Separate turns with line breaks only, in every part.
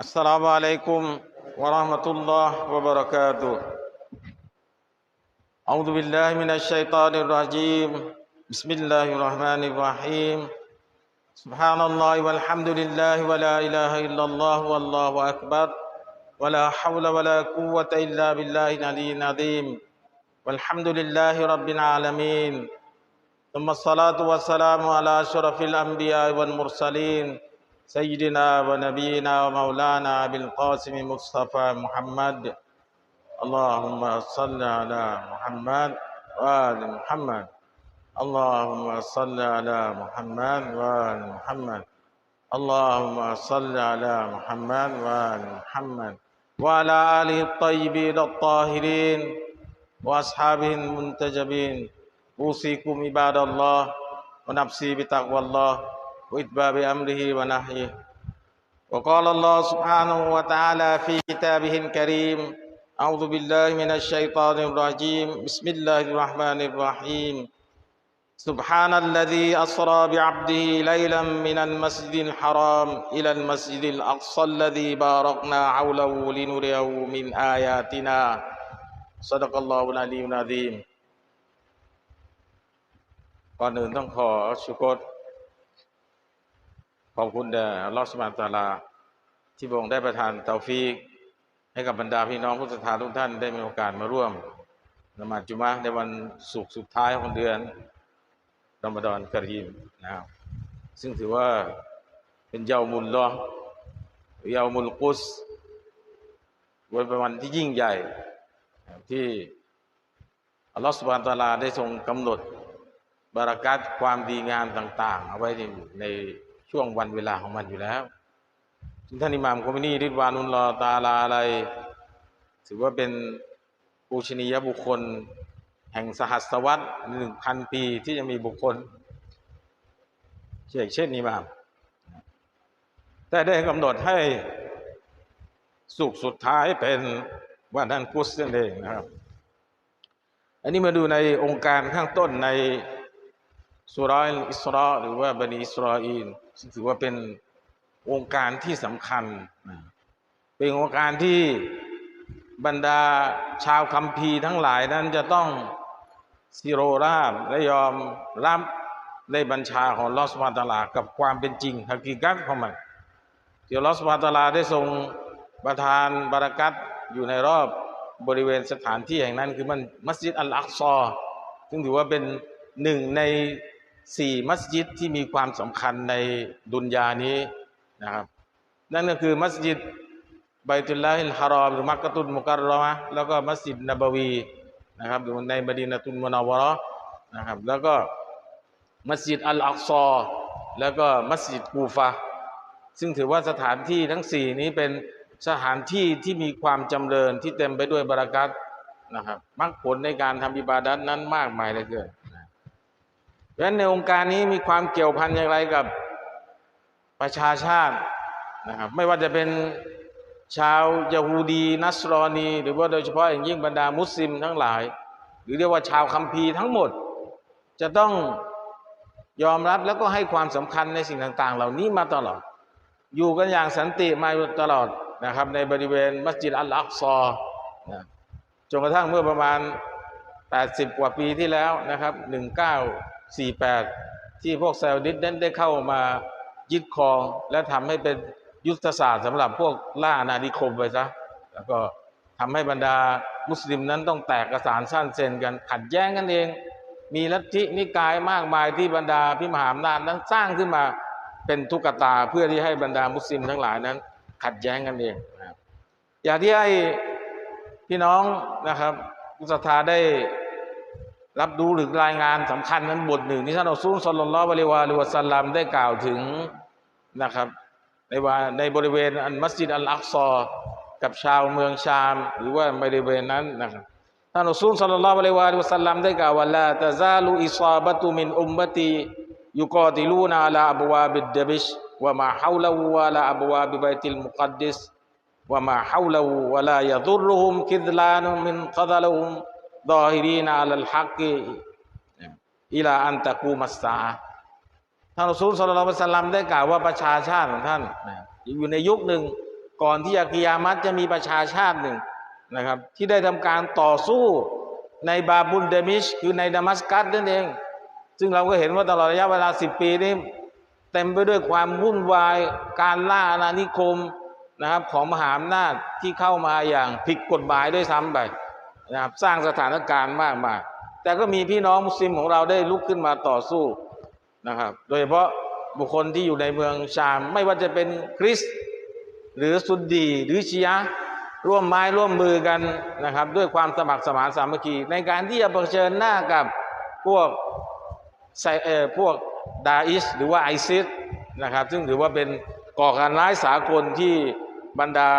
السلام عليكم ورحمة الله وبركاته. أعوذ بالله من الشيطان الرجيم. بسم الله الرحمن الرحيم. سبحان الله والحمد لله ولا إله إلا الله والله أكبر. ولا حول ولا قوة إلا بالله العلي العظيم. والحمد لله رب العالمين. ثم الصلاة والسلام على أشرف الأنبياء والمرسلين. سيدنا ونبينا ومولانا أبي القاسم مصطفى محمد. اللهم صل على محمد وآل محمد. اللهم صل على محمد وآل محمد. اللهم صل على محمد وآل محمد. وعلى آله الطيبين الطاهرين وأصحابه المنتجبين. أوصيكم عباد الله ونفسي بتقوى الله. وإتباع أمره ونهيه وقال الله سبحانه وتعالى في كتابه الكريم أعوذ بالله من الشيطان الرجيم بسم الله الرحمن الرحيم سبحان الذي أسرى بعبده ليلا من المسجد الحرام إلى المسجد الأقصى الذي باركنا حوله لنريه من آياتنا صدق الله العلي العظيم ก่อนอื่นต้องขอชุกร ขอบคุณแด่อัลลอสุบานตาลา ที่พระองค์ได้ประทานเตาฟีก ให้กับบรรดาพี่น้องผู้ศรัทธาทุกท่านได้มีโอกาสมาร่วมนมาจุมะในวันศุกร์สุดท้ายของเดือนรอมฎอนกรีมนะครับซึ่งถือว่าเป็นเยามุลลอฮ์หรือเยามุลกุสวันเป็นวันที่ยิ่งใหญ่ ที่อัลลอฮฺสุบานตาลาได้ทรงกำหนดบารักัตความดีงามต่าง ๆ เอาไว้ใน ช่วงวันเวลาของมันอยู่แล้วท่านอิหม่ามคอมินีริดวานุลลอตาลาอะไร ถือว่าเป็นปูชนียบุคคล แห่งสหัสวรรษหนึ่งพันปีที่จะมีบุคคลเช่นเช่นอิหม่าแต่ได้กำหนดให้สุกร์สุดท้ายเป็นวันนั้นกุสนั่นเองนะครับ อันนี้มาดูในองค์การข้างต้นใน สุราะห์อิสราหรือว่าบันิอิสราอีลซึ่งถือว่าเป็นองค์การที่สำคัญ เป็นองค์การที่บรรดาชาวคัมภีร์ทั้งหลายนั้นจะต้องสิโรราบและยอมรับในบัญชาของลอสมาตาลากับความเป็นจริงฮักีกัตของมันที่ลอสมาตาลาได้ทรงประทานบารักัตอยู่ในรอบบริเวณสถานที่แห่งนั้นคือมันมัสยิดอัลอักซอซึ่งถือว่าเป็นหนึ่งใน สี่มัสยิดที่มีความสำคัญในดุนยานี้นะครับนั่นก็คือมัสยิดไบตุลลาฮิลฮารอมหรือมักกะตุลมุการรอมะแล้วก็มัสยิดนบวีนะครับอยู่ในมดีนตุลมุนาวราะนะครับแล้วก็มัสยิดอัลอักซอแล้วก็มัสยิดกูฟาซึ่งถือว่าสถานที่ทั้งสี่นี้เป็นสถานที่ที่มีความจำเริญที่เต็มไปด้วยบารักัตนะครับมรรคผลในการทำอิบาดัตนั้นมากมายเลือเกิน นะเพราะฉะนั้นในองค์การนี้มีความเกี่ยวพันอย่างไรกับประชาชาตินะครับ ไม่ว่าจะเป็นชาวยาฮูดีนัสรอนี หรือว่าโดยเฉพาะอย่างยิ่งบรรดามุสลิมทั้งหลาย หรือเรียกว่าชาวคัมภีร์ทั้งหมด จะต้องยอมรับแล้วก็ให้ความสำคัญในสิ่งต่าง ๆ เหล่านี้มาตลอด อยู่กันอย่างสันติมาตลอดนะครับ ในบริเวณมัสยิดอัลอักซอนะจนกระทั่งเมื่อประมาณ 80 กว่าปีที่แล้วนะครับ 48 ที่พวกซาอุดิสนั้นได้เข้ามายึดครองและทำให้เป็นยุทธศาสตร์สำหรับพวกล่าอาณานิคมไปซะแล้วก็ทำให้บรรดามุสลิมนั้นต้องแตกกระสานสั้นเซนกันขัดแย้งกันเอง มีลัทธินิกายมากมายที่บรรดาพิมหาอำนาจนั้นสร้างขึ้นมาเป็นทุกตาเพื่อที่ให้บรรดามุสลิมทั้งหลายนั้น ขัดแย้งกันเองนะครับอย่างที่ให้พี่น้องนะครับผู้ศรัทธาได้ รับรู้รือรายงานสำคัญนั้นบทหนึ่งที่ท่านอัลซุลสลลลอฮฺบริวาริวสัลลัมได้กล่าวถึงนะครับ ในว่าในบริเวณอันมัสยิดอัลอักซอกับชาวเมืองชาม หรือว่าบริเวณนั้นนะครับท่านอัลซุลสลลลอฮฺบริวาริวสัลลัมได้กล่าวว่าละตะซาลูอิซาบะตุมินอุมบตียุกอติลูนาลาอับวาบิดดบิชวะมาฮาวลาวะลาอับวาบิบัยติลมุคัดดิสวะมาฮาวลาวะลายะดุรุฮุมคิดลานุมินกัดลุฮุม รอซูลสลลักอิลลอฮุอะลัยฮิวะสัลลัมได้กล่าวว่าประชาชาติของท่านอยู่ในยุคหนึ่งก่อนที่อากิยามัตจะมีประชาชาติหนึ่งนะครับ ที่ได้ทำการต่อสู้ในบาบุลเดมิชคือในดามัสกัสนั่นเอง ซึ่งเราก็เห็นว่าตลอดระยะเวลา10ปีนี้เต็มไปด้วยความวุ่นวาย การล่าอาณานิคมนะครับของมหาอำนาจที่เข้ามาอย่างผิดกฎหมายด้วยซ้ำไป นะครับสร้างสถานการณ์มากมายแต่ก็มีพี่น้องมุสลิมของเราได้ลุกขึ้นมาต่อสู้นะครับ โดยเฉพาะบุคคลที่อยู่ในเมืองชาม ไม่ว่าจะเป็นคริสตหรือซุนดีหรือชียะร่วมไม้ร่วมมือกันนะครับ ด้วยความสมัครสมานสามัคคี ในการที่จะเผชิญหน้ากับพวกไซเอ่อพวกดาอิสหรือว่าไอซิสนะครับ ซึ่งถือว่าเป็นก่อการร้ายสากลที่บรรดา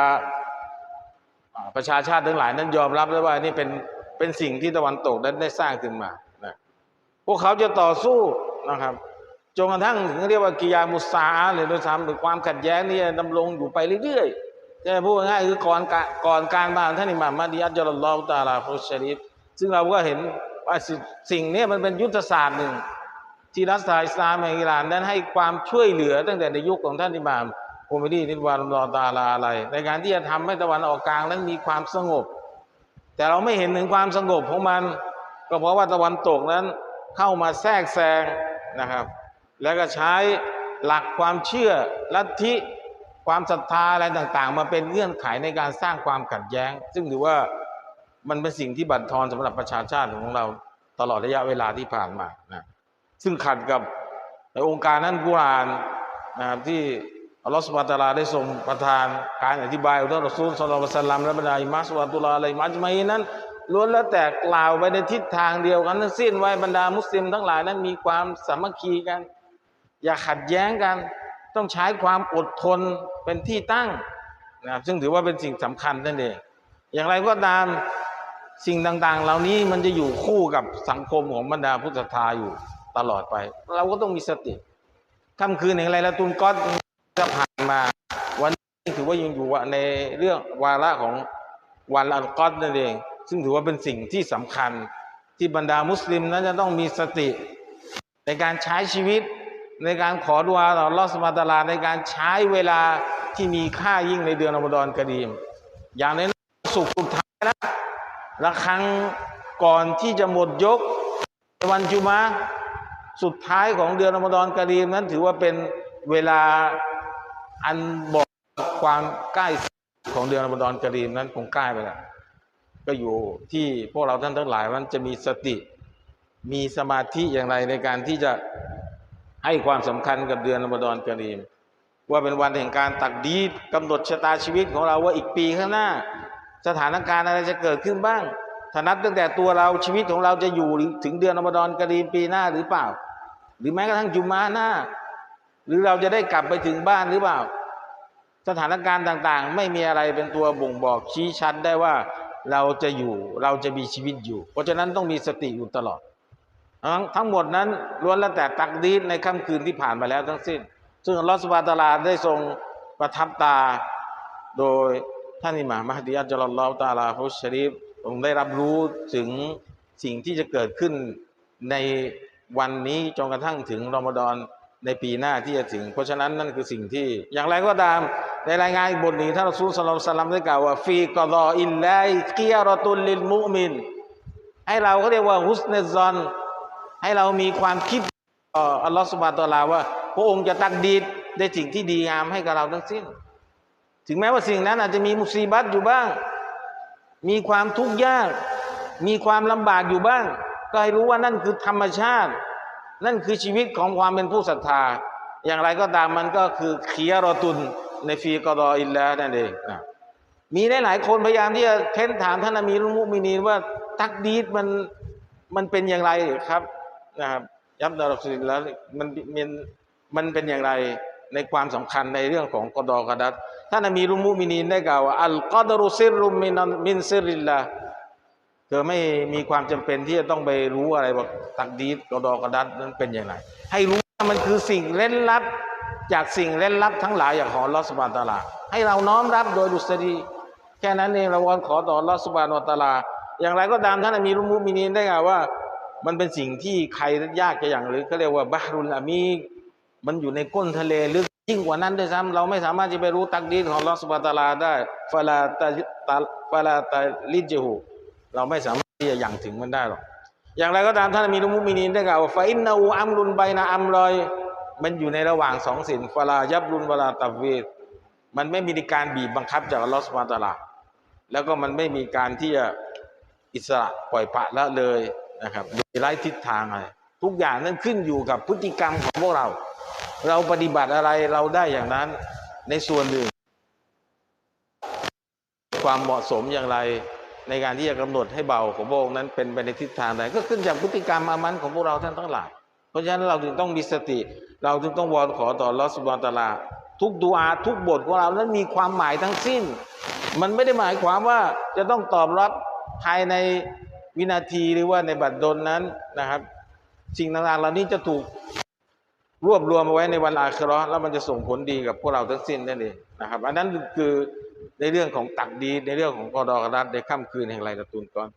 ประชาชาติทั้งหลายนั้นยอมรับได้วว่านี่เป็นเป็นสิ่งที่ตะวันตกนั้นได้สร้างขึ้นมานะพวกเขาจะต่อสู้นะครับจนกระทั่งถึงเรียกว่ากิยามุสาเลยด้วยซ้ำหรือความขัดแย้งนี่ดำรงอยู่ไปเรื่อยๆแต่พูดง่ายๆคือก่อนก่อนการมาท่านอิหม่ามมาดิยัดจลลอฮุตาลาฟุชชาริฟซึ่งเราก็เห็นว่าสิ่งนี้มันเป็นยุทธศาสตร์หนึ่งที่รัฐสาอิสลามแห่งอิหร่านนั้นให้ความช่วยเหลือตั้งแต่ในยุคของท่านอิหม่าม โคเมดีนิวานรอตาลาอะไร ในการที่จะทำให้ตะวันออกกลางนั้นมีความสงบ แต่เราไม่เห็นถึงความสงบของมัน ก็เพราะว่าตะวันตกนั้นเข้ามาแทรกแซงนะครับ แล้วก็ใช้หลักความเชื่อลัทธิความศรัทธาอะไรต่างๆ มาเป็นเงื่อนไขในการสร้างความขัดแย้ง ซึ่งถือว่ามันเป็นสิ่งที่บั่นทอนสำหรับประชาชาติของเราตลอดระยะเวลาที่ผ่านมานะซึ่งขัดกับในองค์การนั้นกุรานนะครับที่ อัลลอฮฺสุบะตาลาได้ทรงประทานการอธิบายของท่านรอซูลศ็อลลัลลอฮุอะลัยฮิวะซัลลัมและบรรดาอิมาสุวาตุลาอะลัยฮิมัจมัยนั้นล้วนแล้วแต่กล่าวไปในทิศทางเดียวกันทั้งสิ้นไว้บรรดามุสลิมทั้งหลายนั้นมีความสามัคคีกัน อย่าขัดแย้งกัน ต้องใช้ความอดทนเป็นที่ตั้งนะครับซึ่งถือว่าเป็นสิ่งสำคัญนั่นเองอย่างไรก็ตามสิ่งต่างๆ เหล่านี้มันจะอยู่คู่กับสังคมของบรรดาพุทธศรัทธาอยู่ตลอดไป เราก็ต้องมีสติค่ำคืนแห่างไรละตุนก้อ จะผ่านมาวันนี้ถือว่ายังอยู่ในเรื่องวาระของวันอัลกอดนั่นเอง ซึ่งถือว่าเป็นสิ่งที่สำคัญที่บรรดามุสลิมนั้นจะต้องมีสติ ในการใช้ชีวิต ในการขอดุอาต่ออัลลอฮฺสุบฮานะฮูวะตาลาในการใช้เวลาที่มีค่ายิ่งในเดือนอมฎอนกระดีม อย่างในสุขสุดท้ายนะระครังก่อนที่จะหมดยกในวันจุมะห์สุดท้ายของเดือนอมฎอนกระดีมนั้นถือว่าเป็นเวลา อันบอกความใกล้ของเดือนรอมฎอนกรีมนั้นคงใกล้ไปแล้วก็อยู่ที่พวกเราท่านทั้งหลายมันจะมีสติ มีสมาธิอย่างไรในการที่จะให้ความสำคัญกับเดือนรอมฎอนกรีม ว่าเป็นวันแห่งการตักดีดกำหนดชะตาชีวิตของเราว่าอีกปีข้างหน้า สถานการณ์อะไรจะเกิดขึ้นบ้างถ้านับตั้งแต่ตัวเราชีวิตของเราจะอยู่ถึงเดือนอมฎอนกรีมปีหน้าหรือเปล่า หรือแม้กระทั่งจุมาหน้า หรือเราจะได้กลับไปถึงบ้านหรือเปล่า สถานการณ์ต่างๆ ไม่มีอะไรเป็นตัวบ่งบอกชี้ชัดได้ว่าเราจะอยู่เราจะมีชีวิตอยู่ เพราะฉะนั้นต้องมีสติอยู่ตลอด ทั้งหมดนั้นล้วนแล้วแต่ตักดีในค่ำคืนที่ผ่านมาแล้วทั้งสิ้น ซึ่งลอสบาตาลาได้ทรงประทับตาโดยท่านอิหม่ามมหดีอัจจลัลลอฮตาลาฮุชชะรีฟทรงได้รับรู้ถึงสิ่งที่จะเกิดขึ้นในวันนี้จนกระทั่งถึงรอมฎอนในปีหน้าที่จะถึง เพราะฉะนั้นนั่นคือสิ่งที่อย่างไรก็ตาม ในรายงานอีกบทหนึ่งท่านอซูลสลลัลลอฮุอะลัยฮิวะสัลลัมได้กล่าวว่าฟีกอดออิลลกิยรอตุลลิลมุมิน ให้เราเขาเรียกว่าฮุสเนซอน ให้เรามีความคิดต่ออัลลอฮฺสุบานะตะอลาว่า พระองค์จะตักดีดได้สิ่งที่ดีงามให้กับเราทั้งสิ้น ถึงแม้ว่าสิ่งนั้นอาจจะมีมุซีบัตอยู่บ้าง มีความทุกข์ยาก มีความลำบากอยู่บ้าง ก็ให้รู้ว่านั่นคือธรรมชาติ นั่นคือชีวิตของความเป็นผู้ศรัทธา อย่างไรก็ตามมันก็คือเคียรอตุน ในฟีกอดออิลลานั่นเองนะมีหลายๆคนพยายามที่จะเค้นถามท่านอามีรุลมุมินีนว่าตักดีดมันมันเป็นอย่างไรครับนะครับยับดารักสุลแล้วมันมันมันเป็นอย่างไรในความสำคัญในเรื่องของกอดอกระดัดท่านอามีรุลมุมินีนได้กล่าวว่าอัลกอดรุซิรุมมินมินซิริลลาเธอไม่มีความจำเป็นที่จะต้องไปรู้อะไรว่าตักดีดกอดอกระดัดนั้นเป็นอย่างไร ให้รู้ว่ามันคือสิ่งเล่นลับ จากสิ่งเล่นลับทั้งหลายอย่างของลอสบานตาลา ให้เราน้อมรับโดยดุษฎีแค่นั้นเองเราวอนขอต่อลอสบานตาลา อย่างไรก็ตามท่านมีรุมุมินีนได้กล่าวว่า มันเป็นสิ่งที่ใครยากจะอย่างหรือเขาเรียกว่าบาฮรุลอามีมันอยู่ในก้นทะเลลึกยิ่งกว่านั้นด้วยซ้ำเราไม่สามารถจะไปรู้ตักดีของลอสบาตาลาได้ฟาลาตาตาฟาลาตาลิจหูเราไม่สามารถที่จะยังถึงมันได้หรอกอย่างไรก็ตามท่านมีนุมุมินีนได้กล่าวว่าฟาอินนาอูอัมรุนไบนาอัมรอย มันอยู่ในระหว่างสองสินฟลายับรุนเวลาตับเวทมันไม่มีการบีบบังคับจากอัลลอฮฺสุบานตะอาลาแล้วก็มันไม่มีการที่จะอิสระปล่อยปะละเลยนะครับโดยไร้ทิศทางอะไรทุกอย่างนั้นขึ้นอยู่กับพฤติกรรมของพวกเรา เราปฏิบัติอะไรเราได้อย่างนั้นในส่วนหนึ่ง ความเหมาะสมอย่างไรในการที่จะกำหนดให้เบาของพระองค์นั้นเป็นไปในทิศทางใดก็ขึ้นจากพฤติกรรมอามันของพวกเราท่านทั้งหลาย ราะฉะนั้นเราจึงต้องมีสติ เราจึงต้องวอนขอต่อรอสุบานตาลา ทุกดูอาทุกบทของเรานั้นมีความหมายทั้งสิ้น มันไม่ได้หมายความว่าจะต้องตอบรับภายในวินาทีหรือว่าในบัดดลนั้นนะครับ สิ่งต่างๆเหล่านี้จะถูกรวบรวมเอาไว้ในวันอาคราะห์แล้วมันจะส่งผลดีกับพวกเราทั้งสิ้นนั่นเองนะครับ อันนั้นคือในเรื่องของตักดีในเรื่องของกอดอกรัฐในค่ำคืนแห่งไรละตุนก่อน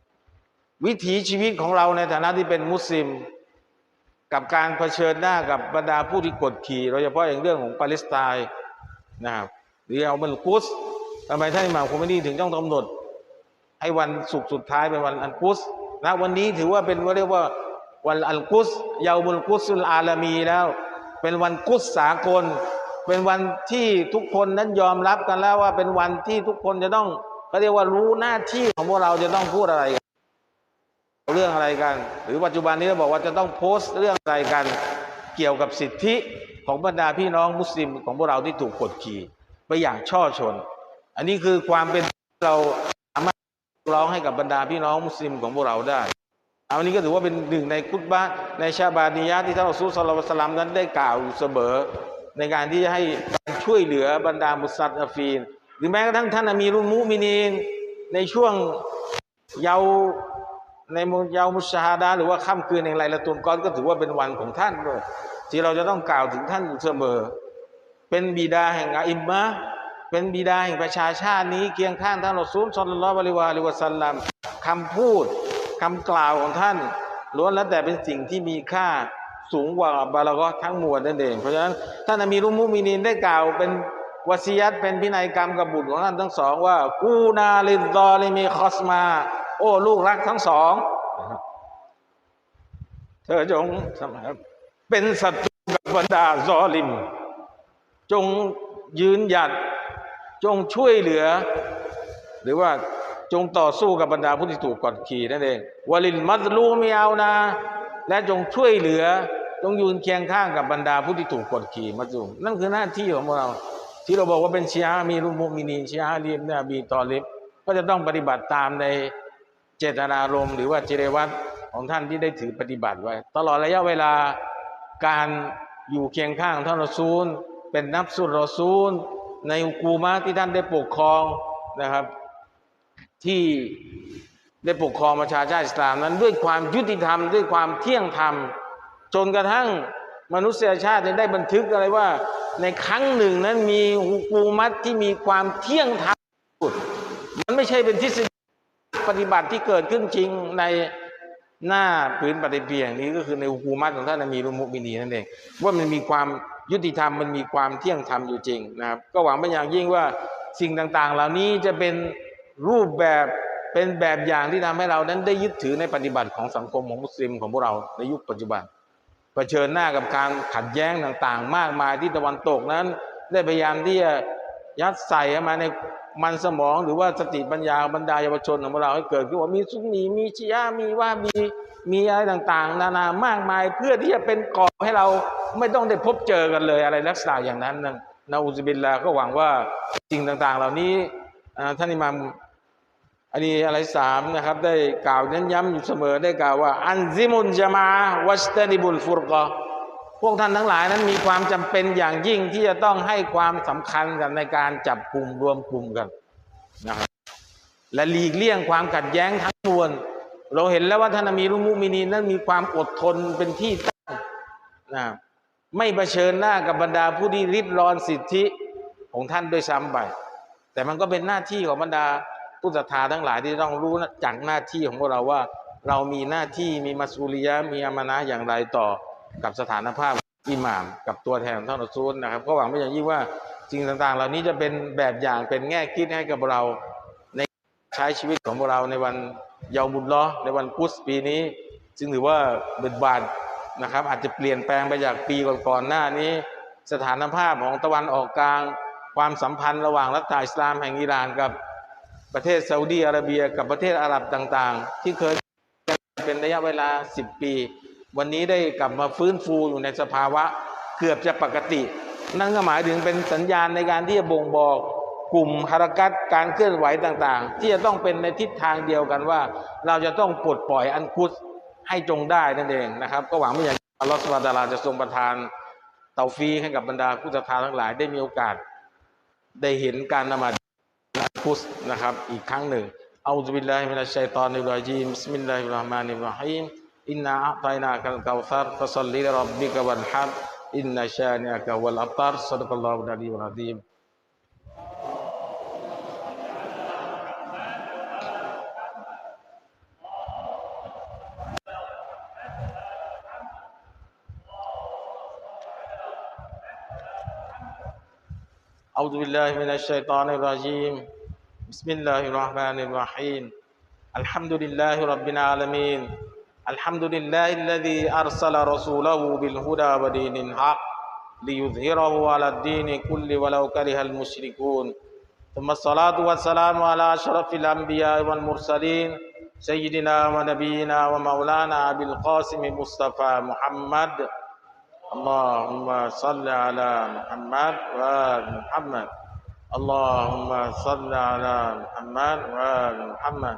วิถีชีวิตของเราในฐานะที่เป็นมุสลิม กับการเผชิญหน้ากับบรรดาผู้ที่กดขี่โดยเฉพาะอย่างเรื่องของปาเลสไตน์นะครับหรือเอามันกุสทำไมท่านอิหม่ามคอมเมนี่ถึงต้องกำหนด ให้วันศุกร์สุดท้ายเป็นวันอันกุสนะวันนี้ถือว่าเป็นว่าเรียกว่าวันอันกุสยาวมุลกุสุลอาลามีแล้ว เป็นวันกุสสากล เป็นวันที่ทุกคนนั้นยอมรับกันแล้วว่าเป็นวันที่ทุกคนจะต้องเขาเรียกว่ารู้หน้าที่ของพวกเราจะต้องพูดอะไรกัน เรื่องอะไรกัน หรือปัจจุบันนี้เราบอกว่าจะต้องโพสต์เรื่องอะไรกัน เกี่ยวกับสิทธิของบรรดาพี่น้องมุสลิมของพวกเราที่ถูกกดขี่ไปอย่างช่อชน อันนี้คือความเป็นเราสามารถร้องให้กับบรรดาพี่น้องมุสลิมของพวกเราได้อันนี้ก็ถือว่าเป็นหนึ่งในคุตบะห์ในชาบานียะที่ท่านอัลลอฮฺสุลลัลสลามนั้นได้กล่าวอยู่เสมอในการที่จะให้การช่วยเหลือบรรดามุสลิมฟีน หรือแม้กระทั่งท่านอามีรุลมุมินีนในช่วงเยาว ในมุเยาวมุชาฮาดะห์หรือว่าค่ำคืนแห่งไลละตุนกอนก็ถือว่าเป็นวันของท่านด้วยที่เราจะต้องกล่าวถึงท่านอยู่เสมอ เป็นบิดาแห่งอิมมะเป็นบิดาแห่งประชาชาตินี้เคียงข้างท่านรอซูลศ็อลลัลลอฮุอะลัยฮิวะอะลิวะซัลลัมคำพูดคำกล่าวของท่านล้วนแล้วแต่เป็นสิ่งที่มีค่าสูงกว่าบาลากอทั้งมวลนั่นเอง เพราะฉะนั้นท่านอามีรุมุมินีนได้กล่าวเป็นวสียัตเป็นพินัยกรรมกับบุตรของท่านทั้งสองว่ากูนาลิดดอลิมีคอสมา โอ้ลูกรักทั้งสอง เธอจงเป็นศัตรูกับบรรดาซอลิม จงยืนหยัด จงช่วยเหลือ หรือว่าจงต่อสู้กับบรรดาผู้ที่ถูกกดขี่นั่นเองวลินมัตลูมีเอานา และจงช่วยเหลือ จงยืนเคียงข้างกับบรรดาผู้ที่ถูกกดขี่มัตลูนั่นคือหน้าที่ของเรา ที่เราบอกว่าเป็นชียร์มีรุมุมินีชียร์ลีมเนี่ยบีตอลิบก็จะต้องปฏิบัติตามใน เจตนารมณ์หรือว่าจิเรวัตของท่านที่ได้ถือปฏิบัติไว้ ตลอดระยะเวลาการอยู่เคียงข้างท่านรอซูล เป็นนับสุดรอซูล ในกูมะที่ท่านได้ปกครองนะครับ ที่ได้ปกครองประชาชาติอิสลามนั้น ด้วยความยุติธรรมด้วยความเที่ยงธรรม จนกระทั่งมนุษยชาติได้บันทึกอะไรว่า ในครั้งหนึ่งนั้นมีกูมัตที่มีความเที่ยงธรรมมันไม่ใช่เป็นทฤษฎ ปฏิบัติที่เกิดขึ้นจริงในหน้าพื้นปฏิเพียงนี้ก็คือในอุกูมัตของท่านมีรุมุบินีนั่นเองว่ามันมีความยุติธรรมมันมีความเที่ยงธรรมอยู่จริงนะครับ ก็หวังเป็นอย่างยิ่งว่าสิ่งต่างๆ เหล่านี้จะเป็นรูปแบบเป็นแบบอย่างที่ทำให้เรานั้นได้ยึดถือในปฏิบัติของสังคมของมุสลิมของพวกเราในยุคปัจจุบันเผชิญหน้ากับการขัดแย้งต่างๆ มากมายที่ตะวันตกนั้น ได้พยายามที่จะยัดใส่มาใน มันสมองหรือว่าสติปัญญาบรรดาเยาวชนของเราให้เกิดขึ้นว่ามีซุนนีมีชียะมีว่ามีมีอะไรต่างๆ นานามากมายเพื่อที่จะเป็นกรอบให้เราไม่ต้องได้พบเจอกันเลยอะไรลักษณะอย่างนั้นนะนาอุซบิลลาก็หวังว่าสิ่งต่างๆ เหล่านี้ท่านอิมัมอันนี้อะไรสามนะครับ ได้กล่าวเน้นย้ำอยู่เสมอได้กล่าวว่า อันซิมุนจามาวัสตนิบุลฟุรกอ พวกท่านทั้งหลายนั้นมีความจำเป็นอย่างยิ่งที่จะต้องให้ความสำคัญกันในการจับกลุ่มรวมกลุ่มกันนะครับและหลีกเลี่ยงความขัดแย้งทั้งมวลเราเห็นแล้วว่าท่านมีรุมุมินีนั้นมีความอดทนเป็นที่ตั้งนะไม่เผชิญหน้ากับบรรดาผู้ที่ริดรอนสิทธิของท่านด้วยซ้ำไปแต่มันก็เป็นหน้าที่ของบรรดาผู้ศรัทธาทั้งหลายที่ต้องรู้จากหน้าที่ของพวกเราว่า เรามีหน้าที่มีมัสูริยะมีอามานะอย่างไรต่อ กับสถานภาพอิหม่ามกับตัวแทนของท่านรอซูลนะครับ ก็หวังเป็นอย่างยิ่งว่าสิ่งต่างๆ เหล่านี้จะเป็นแบบอย่างเป็นแง่คิดให้กับเราในใช้ชีวิตของพวกเราในวันเยาวมุลลอฮ์ในวันกุสปีนี้ซึ่งถือว่าเบิดบานนะครับ อาจจะเปลี่ยนแปลงไปจากปีก่อนๆหน้านี้ สถานภาพของตะวันออกกลาง ความสัมพันธ์ระหว่างรัฐอิสลามแห่งอิหร่านกับประเทศซาอุดีอาระเบีย กับประเทศอาหรับต่างๆ ที่เคยเป็นระยะเวลา 10 ปี วันนี้ได้กลับมาฟื้นฟูอยู่ในสภาวะเกือบจะปกติ นั่นก็หมายถึงเป็นสัญญาณในการที่จะบ่งบอกกลุ่มฮารักัตการเคลื่อนไหวต่างๆ ที่จะต้องเป็นในทิศทางเดียวกันว่า เราจะต้องปลดปล่อยอันกุสให้จงได้นั่นเองนะครับ ก็หวังว่าอย่างอัลลอฮฺสุบานะตาลาจะทรงประทานเตาฟีให้กับบรรดาผู้ศรัทธาทั้งหลายได้มีโอกาส ได้เห็นการนมาดพุสนะครับ อีกครั้งหนึ่งเอาซุบิลลาฮิมินัชชัยตอนิรรจีมบิสมิลลาฮิรราะห์มานิรราะฮีม إنا أعطيناك الكوثر فصل لربك وانحر. إن شانئك هو الأبتر. صدق الله العلي العظيم. أعوذ بالله من الشيطان الرجيم. بسم الله الرحمن الرحيم. الحمد لله رب العالمين. الحمد لله الذي أرسل رسوله بالهدى ودين الحق ليظهره على الدين كله ولو كره المشركون. ثم الصلاة والسلام على أشرف الأنبياء والمرسلين سيدنا ونبينا ومولانا أبي القاسم مصطفى محمد. اللهم صل على محمد وآل محمد. اللهم صل على محمد وآل محمد.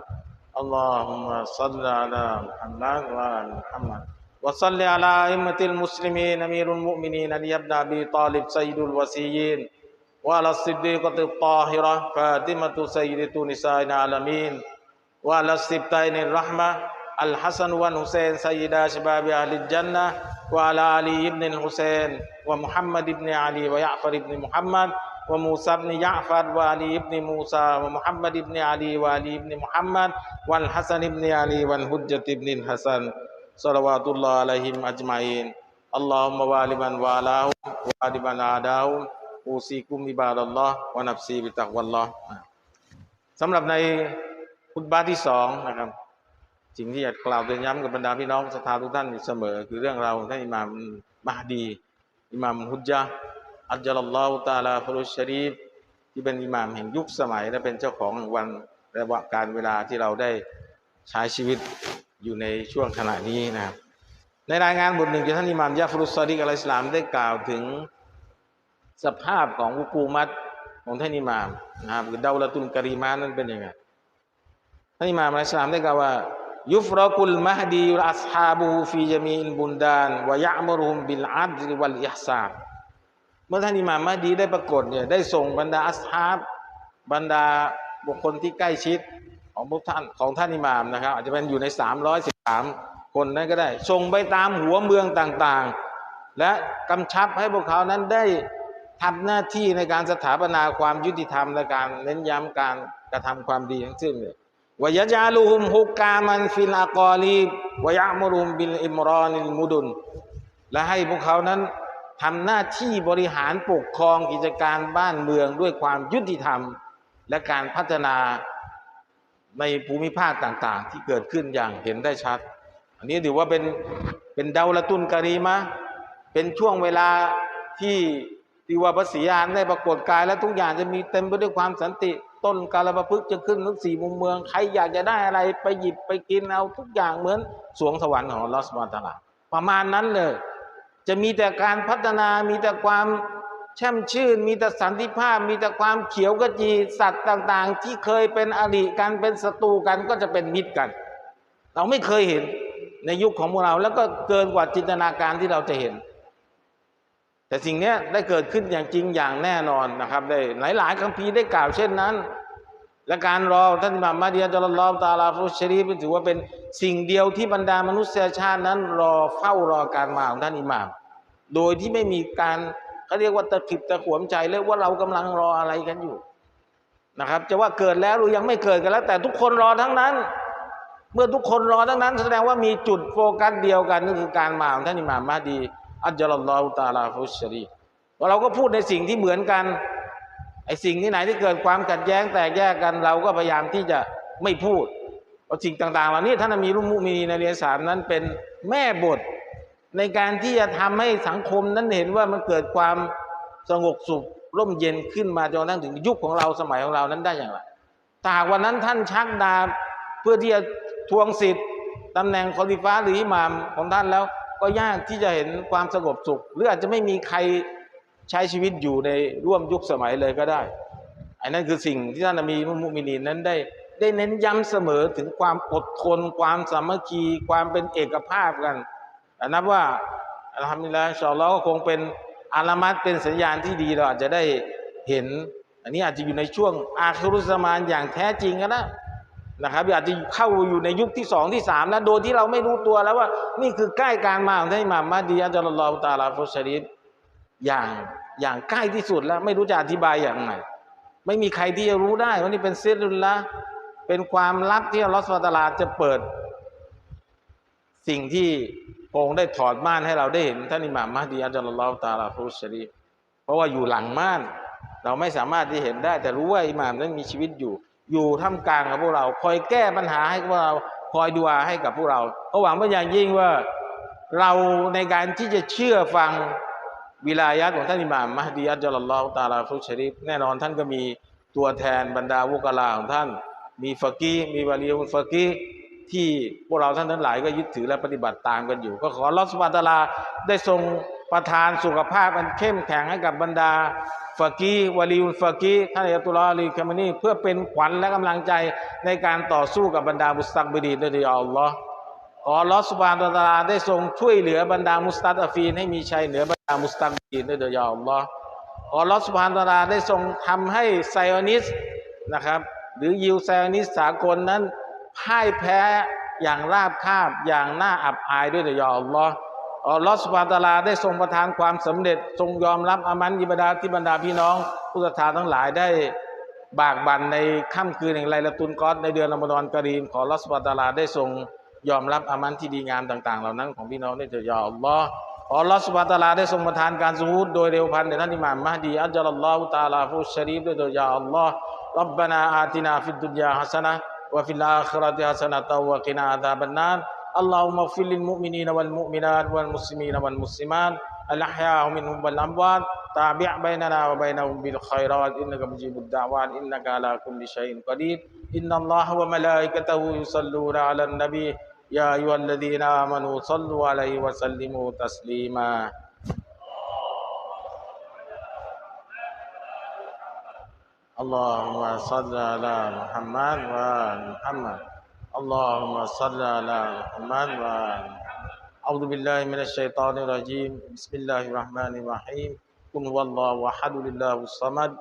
اللهم صل على محمد وآل محمد. وصل على أئمة المسلمين أمير المؤمنين علي بن أبي طالب سيد الوسيين وعلى الصديقة الطاهرة فاطمة سيدة نساء العالمين وعلى السبتين الرحمة الحسن والحسين سيدا شباب أهل الجنة وعلى علي بن الحسين ومحمد بن علي ويعفر بن محمد وموسى بن جعفر وعلي بن موسى ومحمد بن علي وعلي بن محمد والحسن بن علي والحجة بن الحسن صلوات الله عليهم أجمعين اللهم وال من والاهم وعاد من عاداهم أوصيكم عباد الله ونفسي بتقوى الله สำหรับในคุตบาห์ที่สองนะครับ สิ่งที่อยากกล่าวเตือนย้ำกับบรรดาพี่น้องศรัทธาทุกท่านอยู่เสมอ คือเรื่องราวของท่านอิหม่ามมหดี อิหม่ามฮุจญะห์ อัจจลัลลอฮุตาลาฟรุชชะรีฟที่เป็นอิหม่ามแห่งยุคสมัย และเป็นเจ้าของวันและวะการเวลาที่เราได้ใช้ชีวิตอยู่ในช่วงขณะนี้นะครับในรายงานบทหนึ่งจากท่านอิหม่ามยะฟรุสซอดิกอะลัยสลามได้กล่าวถึงสภาพของอุกูมัตของท่านอิหม่ามนะครับคือดาวละตุลกะรีมานั้นเป็นยังไงท่านอิหม่ามอะลัยสลามได้กล่าวว่ายุฟรกุลมหดีวะอัสฮาบูฟีจามีอิลบุนดานวะยะมรุฮุมบิลอัดลวัลอิฮซาน มื่อท่านอิหม่ามมหดีได้ปรากฏเนี่ยได้ส่งบรรดาอัสฮาบบรรดาบุคคลที่ใกล้ชิดของพวกท่านของท่านอิหม่ามนะครับ อาจจะเป็นอยู่ใน 313 คนนั้นก็ได้ส่งไปตามหัวเมืองต่างๆ และกำชับให้พวกเขานั้นได้ทำหน้าที่ในการสถาปนาความยุติธรรมและการเน้นย้ำการกระทำความดีทั้งสิ้นเลยวยะจาลุฮุมฮุกกามันฟิลอากอลีวยะมุรุมบิลอิมรอนิลมุดุนและให้พวกเขานั้น ทำหน้าที่บริหารปกครองกิจการบ้านเมืองด้วยความยุติธรรม และการพัฒนาในภูมิภาคต่างๆ ที่เกิดขึ้นอย่างเห็นได้ชัด อันนี้ถือว่าเป็นเป็นดาวละตุนการีมะเป็นช่วงเวลาที่ที่ว่าพระศรีอานได้ปรากฏกายและทุกอย่างจะมีเต็มไปด้วยความสันติ ต้นกาลประพฤกษ์จะขึ้นทั้งสี่มุมเมือง ใครอยากจะได้อะไรไปหยิบไปกินเอาทุกอย่างเหมือนสวงสวรรค์ของลอสมาตาลาประมาณนั้นเลย จะมีแต่การพัฒนา มีแต่ความแช่มชื่น มีแต่สันติภาพ มีแต่ความเขียวกระจีสัตว์ต่าง ๆ ที่เคยเป็นอริกันเป็นศัตรูกันก็จะเป็นมิตรกัน เราไม่เคยเห็นในยุคของพวกเราแล้วก็เกินกว่าจินตนาการที่เราจะเห็น แต่สิ่งนี้ได้เกิดขึ้นอย่างจริงอย่างแน่นอนนะครับได้หลายๆคัมภีร์ได้กล่าวเช่นนั้น และการรอท่านอิหม่ามมาดียจลลอฮฺตาลาฟุชรีฟถือว่าเป็นสิ่งเดียวที่บรรดามนุษยชาตินั้น รอเฝ้ารอการมาของท่านอิหม่าม โดยที่ไม่มีการเขาเรียกว่าตะขิดตะขวมใจเลยว่าเรากำลังรออะไรกันอยู่นะครับ จะว่าเกิดแล้วหรือยังไม่เกิดกันแล้ว แต่ทุกคนรอทั้งนั้น เมื่อทุกคนรอทั้งนั้น แสดงว่ามีจุดโฟกัสเดียวกันนั่นคือการมาของท่านอิหม่ามมาดีอัจลลอฮุตาลาฟุชชรีเราก็พูดในสิ่งที่เหมือนกัน ไอ้สิ่งที่ไหนที่เกิดความขัดแย้งแตกแยกกัน เราก็พยายามที่จะไม่พูดเพราะสิ่งต่างๆเหล่านี้ท่านมีรุ่มมุมีนีในเรียนสามนั้นเป็นแม่บท ในการที่จะทำให้สังคมนั้นเห็นว่ามันเกิดความสงบสุขร่มเย็นขึ้นมาจนกระทั่งถึงยุคของเราสมัยของเรานั้นได้อย่างไรถ้าหากวันนั้นท่านชักดาบเพื่อที่จะทวงสิทธิ์ตำแหน่งคอลิฟ้าหรืออิหมามของท่านแล้ว ก็ยากที่จะเห็นความสงบสุข หรืออาจจะไม่มีใคร ใช้ชีวิตอยู่ในร่วมยุคสมัยเลยก็ได้ อันนั้นคือสิ่งที่ท่านนบีมุมินีนั้นได้ ได้เน้นย้ำเสมอถึงความอดทน ความสามัคคี ความเป็นเอกภาพกันนับว่าอัลฮัมดุลิลลาฮ์ชาอัลลอก็คงเป็นอาลามัดเป็นสัญญาณที่ดีเราอาจจะได้เห็น อันนี้อาจจะอยู่ในช่วงอาคิรุสมานอย่างแท้จริงก็ได้นะครับอาจจะเข้าอยู่ในยุคที่สองที่สามแล้วโดยที่เราไม่รู้ตัวแล้วว่า นี่คือใกล้การมาของท่านอิหม่ามมาดีอัจลลอฮุตาลาฟุสชริฟอย่าง อย่างใกล้ที่สุดแล้ว ไม่รู้จะอธิบายอย่างไรไม่มีใครที่จะรู้ได้ว่านี่เป็นเซรุลละเป็นความลับที่อัลลอฮฺสุลตาราจะเปิด สิ่งที่พระองค์ได้ถอดม่านให้เราได้เห็นท่านอิหม่ามมาดีอัจลลอฮุตาลาฟุชริฟเพราะว่าอยู่หลังม่าน เราไม่สามารถที่เห็นได้ แต่รู้ว่าอิหม่ามนั้นมีชีวิตอยู่ อยู่ท่ามกลางกับพวกเรา คอยแก้ปัญหาให้พวกเราคอยดูอาให้กับพวกเราเพราะหวังว่าอย่างยิ่งว่าเราในการที่จะเชื่อฟัง วิลายะของท่านอิหม่ามมหดีอัจจลลอฮฺตาลาฟุชริฟแน่นอนท่านก็มีตัวแทนบรรดาวุกลาของท่าน มีฟะกีมีวาลีอุลฟะกีที่พวกเราท่านทั้งหลายก็ยึดถือและปฏิบัติตามกันอยู่ ก็ขอลอสวาตาลาได้ทรงประทานสุขภาพอันเข้มแข็งให้กับบรรดาฟะกีวาลีอุลฟะกีท่านอัตุลลอฮ์ลีคามานีเพื่อเป็นขวัญและกำลังใจในการต่อสู้กับบรรดามุสตักบิดีด้วยอัลลอฮ์ขอลอสบาตาลาได้ทรงช่วยเหลือบรรดามุสตัดฟีนให้มีชัยเหนือ มุสตักบีนด้วยเดยอัลลอฮ์ขอลอสบานตาลาได้ทรงทำให้ไซออนิสนะครับ หรือยิวไซออนิสสากลนั้นพ่ายแพ้อย่างราบคาบอย่างน่าอับอายด้วยเดยอัลลอฮ์อัลลอฮ์สุบานตาลาได้ทรงประทานความสำเร็จ ทรงยอมรับอามันอิบดาที่บรรดาพี่น้องผู้ศรัทธาทั้งหลายได้บากบั่นในค่ำคืนแห่งไลละตุนกอสในเดือนรอมฎอนกรีมขอลอสบานตาลาได้ทรงยอมรับอามันที่ดีงามต่าง ๆ เหล่านั้นของพี่น้องได้เถิดยาอัลลอฮ์ อัลลอฮ์สุบฮานตะลาได้ทรงประทานการสูฮุดโดยเร็วพันแด่ท่านอิหม่ามมหดีอัจจัลลอฮุตาลาฟุชรีฟด้วยโดยยาอัลลอฮ์รับบานาอาตินาฟิดดุนยาฮัสนะวะฟิลอาคราติฮัสนะตาวะกินาอาดาบันนานอัลลอฮุมะฟิลินมุมินีนวัลมุมินานวัลมุสลิมีนวัลมุสลิมานอัลฮยาฮุมินฮุมวัลอัมวานตาบิอะบัยนะนา يا أيها الذين آمنوا صلوا عليه وسلموا تسليما. اللهم صل على محمد وآل محمد. اللهم صل على محمد وآل أعوذ بالله من الشيطان الرجيم. بسم الله الرحمن الرحيم. قل هو الله أحد لله الصمد.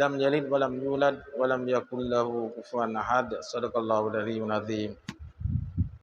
لم يلد ولم يولد ولم يكن له كفوا أحد. صدق الله العلي العظيم.